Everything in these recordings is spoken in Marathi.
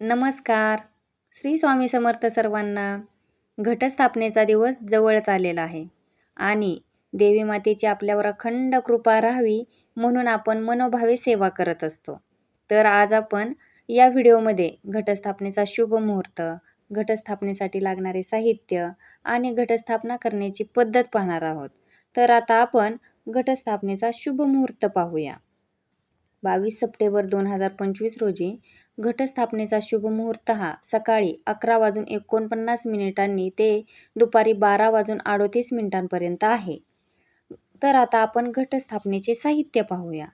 नमस्कार. श्री स्वामी समर्थ सर्वांना घटस्थापनेचा दिवस जवळच आलेला आहे. आणि देवी मातेची आपल्यावर अखंड कृपा राहावी म्हणून आपण मनोभावे सेवा करत असतो. तर आज आपण या व्हिडिओमध्ये घटस्थापनेचा शुभ मुहूर्त घटस्थापनेसाठी लागणारे साहित्य आणि घटस्थापना करण्याची पद्धत पाहणार आहोत. तर आता आपण घटस्थापनेचा शुभ मुहूर्त पाहूया. बावीस सप्टेंबर दोन हजार पंचवीस रोजी घटस्थापनेचा शुभ मुहूर्त हा. सकाळी अकरा वाजून एकोणपन्नास मिनिटांनी ते दुपारी बारा वाजून अडोतीस मिनिटांपर्यंत आहे. तर आता आपण घटस्थापनेचे साहित्य पाहूया.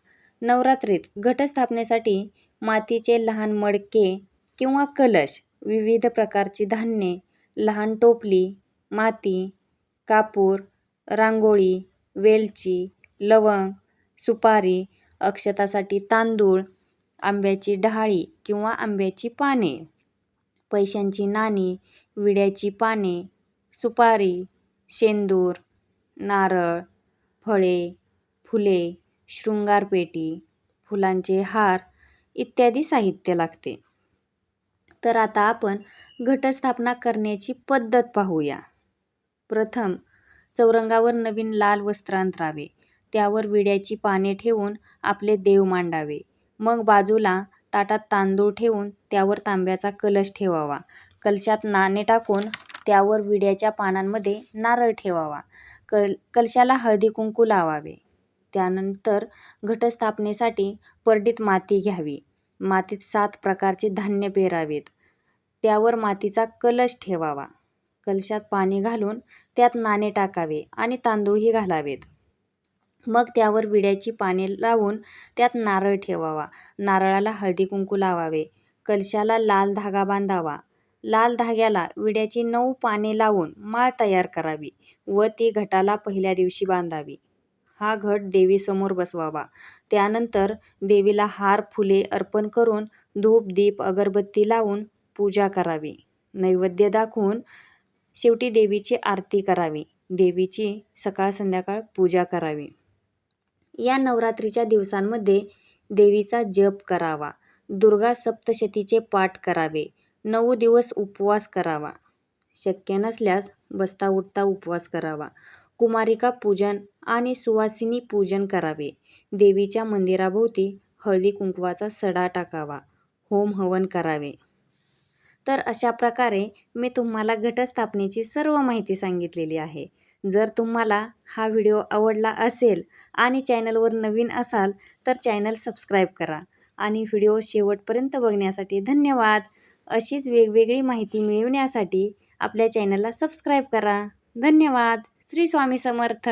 नवरात्रीत घटस्थापनेसाठी मातीचे लहान मडके किंवा कलश विविध प्रकारची धान्ये लहान टोपली माती कापूर रांगोळी वेलची लवंग सुपारी अक्षतासाठी तांदूळ आंब्याची डहाळी किंवा आंब्याची पाने. पैशांची नाणी विड्याची पाने सुपारी शेंदूर नारळ फळे फुले शृंगारपेटी फुलांचे हार इत्यादी साहित्य लागते. तर आता आपण घटस्थापना करण्याची पद्धत पाहूया. प्रथम चौरंगावर नवीन लाल वस्त्र अंतरावे त्यावर विड्याची पाने ठेवून आपले देव मांडावे. मग बाजूला ताटात तांदूळ ठेवून त्यावर तांब्याचा कलश ठेवावा. कलशात नाणे टाकून त्यावर विड्याच्या पानांमध्ये नारळ ठेवावा. कल कलशाला हळदी कुंकू लावावे. त्यानंतर घटस्थापनेसाठी परडीत माती घ्यावी. मातीत सात प्रकारचे धान्य पेरावेत. त्यावर मातीचा कलश ठेवावा. कलशात पाणी घालून त्यात नाणे टाकावे आणि तांदूळही घालावेत. मग त्यावर विड्याची पाने लावून त्यात नारळ ठेवावा. नारळाला हळदी कुंकू लावावे. कलशाला लाल धागा बांधावा. लाल धाग्याला विड्याची नऊ पाने लावून माळ तयार करावी व ती घटाला पहिल्या दिवशी बांधावी. हा घट देवीसमोर बसवावा. त्यानंतर देवीला हार फुले अर्पण करून धूप दीप अगरबत्ती लावून पूजा करावी. नैवेद्य दाखवून शेवटी देवीची आरती करावी. देवीची सकाळ संध्याकाळ पूजा करावी. या नवरात्रीच्या दिवसांमध्ये देवीचा जप करावा. दुर्गा सप्तशतीचे पाठ करावे. नऊ दिवस उपवास करावा. शक्य नसल्यास बसता उठता उपवास करावा. कुमारिका पूजन आणि सुवासिनी पूजन करावे. देवीच्या मंदिराभोवती हळदी कुंकवाचा सडा टाकावा. होम हवन करावे. तर अशा प्रकारे मी तुम्हाला घटस्थापनेची सर्व माहिती सांगितलेली आहे. जर तुम्हाला हा व्हिडिओ आवडला असेल आणि चॅनलवर नवीन असाल तर चॅनल सबस्क्राईब करा आणि व्हिडिओ शेवटपर्यंत बघण्यासाठी धन्यवाद. अशीच वेगवेगळी माहिती मिळवण्यासाठी आपल्या चॅनलला सबस्क्राईब करा. धन्यवाद. श्री स्वामी समर्थ.